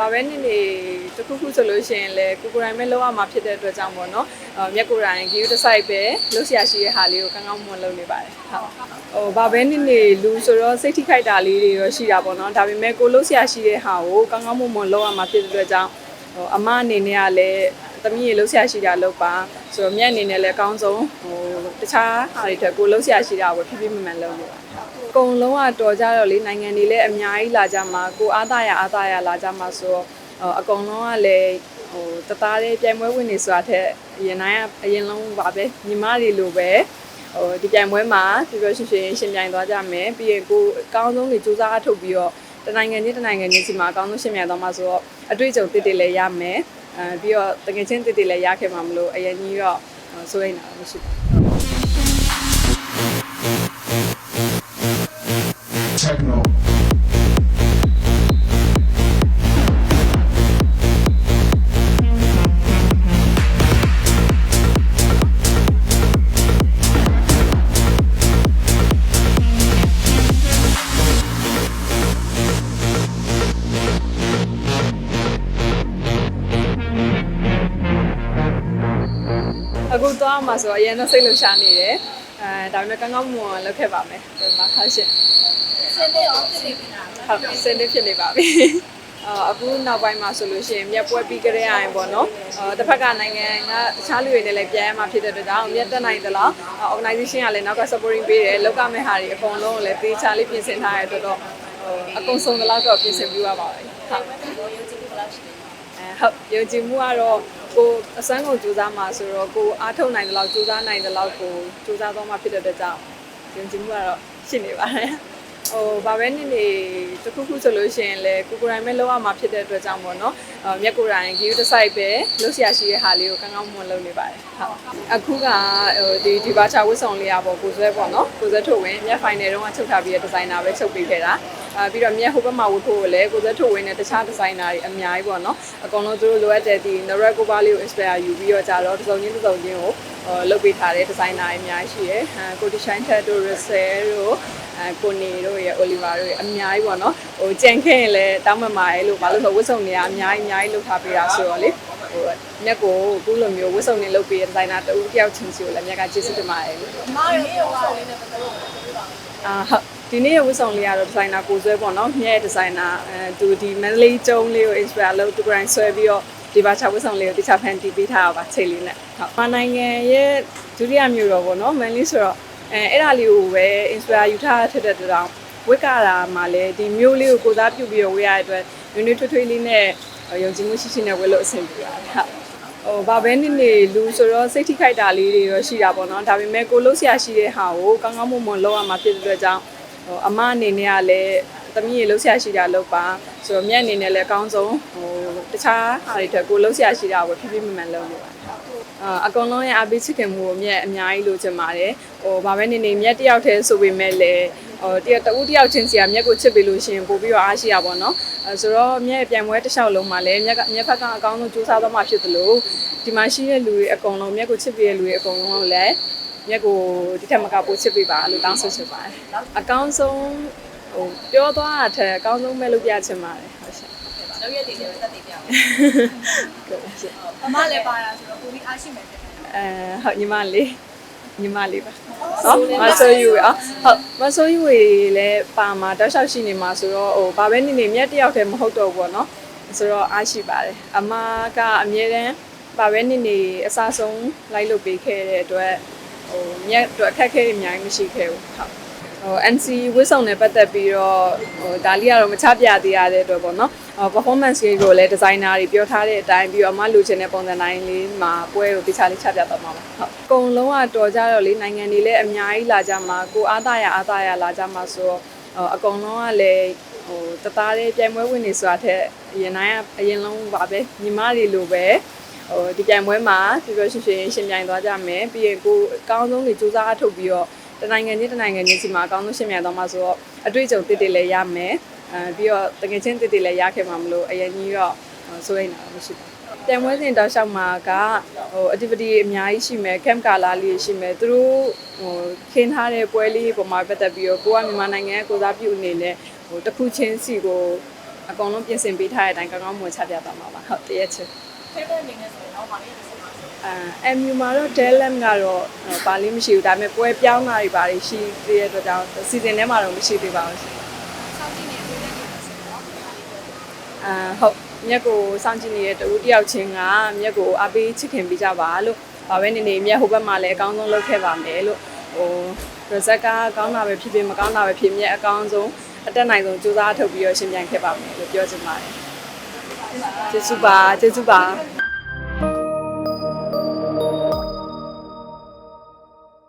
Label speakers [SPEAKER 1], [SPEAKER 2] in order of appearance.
[SPEAKER 1] ဘာပဲနေနေတစ်ခုခုဆိုလို့ရှိရင်လည်းကိုကိုရိုင်းပဲလောက်ရမှာဖြစ်တဲ့အတွက်ကြောင့်ပေါ့နော်အော်မြက်ကိုရိုင်းဂီယူတစ်ဆိုင်ပဲလှုပ်ရှားရှိတဲ့ဟာလေးကိုကောင်းကောင်းမွန်လုပ်နေပါတယ်ဟုတ်ဟိုဘာပဲနေနေလူဆိုတော့စိတ်ထိခိုက်တာလေးတွေရောရှိတာပေါ့နော်ဒါပေမဲ့ကိုလှုပ်ရှားရှိတဲ့ဟာကိုကောင်းကောင်းမွန်မွန်လုပ်ရမှာဖြစ်တဲ့အတွက်ကြောင့်ဟိုအမအနေနဲ့ကလည်းသမီးရေလှုပ်ရှားရှိတာလုပ်ပါဆိုတော့မြက်အနေနဲ့လည်းအကောင်းဆုံးဟိုတခြားဟာတွေအတွက်ကိုလှုပ်ရှားရှိတာကိုဖြည်းဖြည်းမှန်မှန်လုပ်နေပါ အကုန်လုံးကတော်ကြတော့လေနိုင်ငံတွေလည်းအများကြီးလာကြမှာကိုအားသားရအားသားရလာကြမှာဆိုတော့ဟိုအကုန်လုံးကလည်းဟိုတသားလေးပြိုင်ပွဲဝင်နေဆိုတာထက်အရင်တိုင်းကအရင်လုံးပါပဲညီမတွေလိုပဲဟိုဒီပြိုင်ပွဲမှာပြပြရှင်ရှင်ရှင်ပြိုင်သွားကြမယ်ပြီးရင်ကိုအကောင်းဆုံးတွေစူးစမ်းအထုတ်ပြီးတော့တနိုင်ငံချင်းတနိုင်ငံချင်းစီမှာအကောင်းဆုံးရှင်ပြိုင်သွားမှာဆိုတော့အတွေ့အကြုံတစ်တွေလည်းရမယ်အဲပြီးတော့တကယ်ချင်းတစ်တွေလည်းရခဲ့မှာမလို့အရင်ကြီးတော့ဟိုစိုးရိမ်တာမရှိပါဘူး
[SPEAKER 2] techno
[SPEAKER 1] အခုသွားမှာဆိုတော့အရင်တော့စိတ်လှုပ်ရှားနေတယ်အဲဒါပေမဲ့ကောင်းကောင်းမွန်မွန်လုပ်ခဲ့ပါမယ်ဒီမှာဟုတ်ရှင်
[SPEAKER 3] စင်တဲ့အောင်ဖြစ်နေပြီလား
[SPEAKER 1] ဟုတ်စင်နေဖြစ်နေပါပြီအာအခုနောက်ပိုင်းမှာဆိုလို့ရှိရင်မြက်ပွဲပြီးကြရရင်ပေါ့နော်အာတစ်ဖက်ကနိုင်ငံကတခြားလူတွေနဲ့လည်းပြန်ရမှာဖြစ်တဲ့အတွက်ကြောင့်မြက်တက်နိုင်သလား organization ကလည်းနောက်က supporting ပေးတယ်လောက်ကမဲ့ဟာတွေအကုန်လုံးကိုလည်းပေးချလေးပြင်ဆင်ထားရတဲ့အတွက်တော့ဟိုအကုန်စုံသလောက်တော့ပြင်ဆင်ပြီးပါပါပဲဟုတ်
[SPEAKER 3] ရောရုပ်ကြည့်ဘယ်လောက်ရှိလဲ
[SPEAKER 1] အဲဟုတ်ယုံကြည်မှုကတော့ ကိုအစမ်းကုန်ကြိုးစားမှာဆိုတော့ကိုအားထုတ်နိုင်တဲ့လောက်ကြိုးစားနိုင်တဲ့လောက်ကိုကြိုးစားတော့မှဖြစ်တဲ့အတွက်ကြောင့်ယုံကြည်မှုကတော့ရှိနေပါတယ် ဟိုဘာပဲနေနေတစ်ခုခုဆိုလို့ရှိရင်လည်းကိုကိုရိုင်းပဲလောက်ရမှာဖြစ်တဲ့အတွက်ကြောင့်ပေါ့နော်အော်မြက်ကိုရိုင်းဂီယူတစ်ဆိုင်ပဲလှုပ်ရှားရှိတဲ့ဟာလေးကိုကောင်းကောင်းမွန်လုပ်နေပါတယ်ဟုတ်အခုကဟိုဒီဒီဘာချာဝတ်ဆောင်လေးอ่ะပေါ့ကိုဆွဲပေါ့နော်ကိုဆွဲထုတ်ဝင်မြက်ဖိုင်နယ်တုန်းကချုပ်ထားပြီးတဲ့ဒီဇိုင်နာပဲချုပ်ပေးခဲ့တာအာပြီးတော့မြက်ဟိုဘက်မှာဝတ်ဖို့ကိုလည်းကိုဆွဲထုတ်ဝင်တဲ့တခြားဒီဇိုင်နာတွေအများကြီးပေါ့နော်အကောင်လုံးသူတို့လိုအပ်တဲ့ဒီ Norek Coba လေးကို inspire ယူပြီးတော့ကြတော့တစ်စုံချင်းတစ်စုံချင်းကိုဟိုလုပ်ပေးထားတဲ့ဒီဇိုင်နာတွေအများကြီးရှိတယ်အဲကိုတီရှိုင်းထက်တို့ Russell တို့ အဲကိုနေတို့ရဲ့ Oliver တို့ရဲ့အများကြီးပေါ့နော်ဟိုကြံခဲ့ရင်လည်းတောင်းမမာရဲ့လို့ဘာလို့ဆိုဝတ်စုံတွေကအများကြီးအများကြီးလုပ်ထားပေးတာဆိုတော့လေဟိုမြက်ကိုအခုလိုမျိုးဝတ်စုံတွေလုပ်ပေးတဲ့ဒီဇိုင်နာတူတယောက်ချင်းစီကိုလည်းမြက်ကကျေးဇူးတင်ပါတယ်လို့
[SPEAKER 3] အမားရဲ့ရုပ်ဆောင်လေးနဲ့ပတ်သက်လို့ပြောပါဦး
[SPEAKER 1] အာဟုတ်ဒီနေ့ရဲ့ဝတ်ဆောင်လေးကတော့ဒီဇိုင်နာကိုဆွဲပေါ့နော်မြဲဒီဇိုင်နာအဲသူဒီမန္တလေးကျုံလေးကို inspire လုပ်သူ grind ဆွဲပြီးတော့ဒီဘာချဝတ်ဆောင်လေးကိုတခြားဖန်တီးပေးထားတာပါချိန်လေးနဲ့ဟုတ်မနိုင်ငံရဲ့ဒုတိယမြို့တော်ပေါ့နော်မန္တလေးဆိုတော့ အဲအဲ့ဒါလေးကိုပဲ inspire ယူထားတဲ့တဲ့တောင်ဝတ်ကတာမှာလည်းဒီမြို့လေးကိုကိုစားပြုပြီးတော့ဝတ်ရတဲ့အတွက်နွေးနွေးထွေးထွေးလေးနဲ့ယုံကြည်မှုရှိရှိနဲ့ဝတ်လို့အဆင်ပြေပါတယ်ဟုတ်ဟိုဘာပဲနေနေလူဆိုတော့စိတ်ထိခိုက်တာလေးတွေရောရှိတာပေါ့နော်ဒါပေမဲ့ကိုလှုပ်ရှားရှိတဲ့ဟာကိုကောင်းကောင်းမွန်မွန်လုပ်ရမှာဖြစ်တဲ့အတွက်ကြောင့်ဟိုအမအနေနဲ့ကလည်း သမီးရေလှုပ်ရှားရှိတာလုပ်ပါဆိုတော့မြက်အနေနဲ့လည်းအကောင်းဆုံးဟိုတခြားဟာတွေအတွက်ကိုလှုပ်ရှားရှိတာကိုဖြည်းဖြည်းမှန်မှန်လုပ်နေပါအာအကောင်လုံးရဲ့အပိချစ်ခင်မှုကိုမြက်အများကြီးလိုချင်ပါတယ်ဟိုဘာပဲနေနေမြက်တယောက်တည်းဆိုပေမဲ့လည်းဟိုတယောက်တဦးတယောက်ချင်းစီကမြက်ကိုချစ်ပေးလို့ရှိရင်ပို့ပြီးတော့အားရှိရပါတော့အဲဆိုတော့မြက်ပြန်ပွဲတစ်လျှောက်လုံးမှာလည်းမြက်ကမြက်ဖက်ကအကောင်းဆုံးစူးစမ်းသွားမှဖြစ်သလိုဒီမှာရှိတဲ့လူတွေအကုန်လုံးမြက်ကိုချစ်ပေးတဲ့လူတွေအကုန်လုံးကိုလည်းမြက်ကိုဒီထက်မကပို့ချစ်ပေးပါလို့တောင်းဆိုချင်ပါတယ်အကောင်းဆုံး ဟိုပြောသွားတာထက်အကောင်းဆုံးပဲလုပ်ပြချင်ပါတယ်ဟုတ်ရှင့်
[SPEAKER 3] လောက်ရက်တွေလည်းတက်တည်ပြအောင်
[SPEAKER 1] ဟုတ်ရှင့်
[SPEAKER 3] အမလည်းပါတာဆိုတော့ကိုကြီးအားရှိမယ်တဲ့
[SPEAKER 1] အဲဟုတ်ညီမလေးညီမလေးပါနော်မဆိုးယူอ่ะဟုတ်မဆိုးယူလည်းပါမှာတောက်လျှောက်ရှိနေမှာဆိုတော့ဟိုဘာပဲနေနေမြက်တယောက်တည်းမဟုတ်တော့ဘူးပေါ့နော်ဆိုတော့အားရှိပါတယ်အမကအမြဲတမ်းဘာပဲနေနေအစားဆုံးလိုက်လုပ်ပေးခဲ့တဲ့အတွက်ဟိုမြက်အတွက်အခက်အခဲတွေအများကြီးမရှိခဲ့ဘူးဟုတ် ဟို NC ဝစ်ဆောင်နဲ့ပတ်သက်ပြီးတော့ဟိုဒါလေးကတော့မချပြသေးရတဲ့အတွက်ပေါ့နော်ဟို performance လေးကိုလည်း designer တွေပြောထားတဲ့အတိုင်းပြီးတော့အမလူချင်တဲ့ပုံစံတိုင်းလေးမှာပွဲကိုတခြားလေးချပြတော့မှာပါဟုတ်အကုန်လုံးကတော်ကြတော့လေနိုင်ငံတွေလည်းအများကြီးလာကြမှာကိုအားသားရအားသားရလာကြမှာဆိုတော့ဟိုအကုန်လုံးကလည်းဟိုတသားလေးပြိုင်ပွဲဝင်နေဆိုတာထက်အရင်တိုင်းကအရင်လုံးပါပဲညီမတွေလိုပဲဟိုဒီပြိုင်ပွဲမှာပြပြရှင်ရှင်ရှင်ပြိုင်သွားကြမယ်ပြီးရင်ကိုအကောင်းဆုံးတွေစူးစမ်းအထုတ်ပြီးတော့ တနိုင်ငံချင်းတနိုင်ငံချင်းစီမှာအကောင်းဆုံးရှင်ပြိုင်သွားမှာဆိုတော့အတွေ့အကြုံတစ်တွေလည်းရမယ်အဲပြီးတော့တကယ်ချင်းတစ်တွေလည်းရခဲ့မှာမလို့အရင်ကြီးတော့စိုးရိမ်တာမရှိဘူးပြန်ပွဲစဉ်တောက်လျှောက်မှာကဟို activity အများကြီးရှိမယ် camp ကာလာလေးရှိမယ်သူတို့ဟိုခင်းထားတဲ့ပွဲလေးပုံမှာပတ်သက်ပြီးတော့ကိုကမြန်မာနိုင်ငံရဲ့ကိုစားပြုအနေနဲ့ဟိုတစ်ခုချင်းစီကိုဟအကုန်လုံးပြင်ဆင်ပေးထားတဲ့အတိုင်းကောင်းကောင်းမွန်ချပြသွားမှာပါဟုတ်တရက်ချင်း
[SPEAKER 3] ဖေးဖေးအနေနဲ့ဆိုရင်တော့ဗာလေးတစ်စက်ပါဆို
[SPEAKER 1] အဲ MU မှာတော့ Delam ကတော့ပါလေးမရှိဘူးဒါပေမဲ့ပွဲပြောင်းတာတွေပါရှိသေးတဲ့အတွက်ကြောင့်စီဇန်ထဲမှာတော့မရှိသေးပါဘူးရှင်
[SPEAKER 3] စောင့်ကြည့်နေပေးတဲ့နေရာဆိုတော့
[SPEAKER 1] အာဟုတ်မြက်ကိုစောင့်ကြည့်နေတဲ့တူတယောက်ချင်းကမြက်ကိုအားပေးချစ်ခင်ပေးကြပါလို့ဘာပဲနေနေမြက်ဟိုဘက်မှာလည်းအကောင်းဆုံးလုပ်ခဲ့ပါမယ်လို့ဟို result ကကောင်းတာပဲဖြစ်ဖြစ်မကောင်းတာပဲဖြစ်မြက်အကောင်းဆုံးအတက်နိုင်ဆုံးစူးစမ်းထုတ်ပြီးတော့ရှင်ပြန်ခဲ့ပါမယ်လို့ပြောချင်ပါတယ်ကျေးဇူးပါကျေးဇူးပါ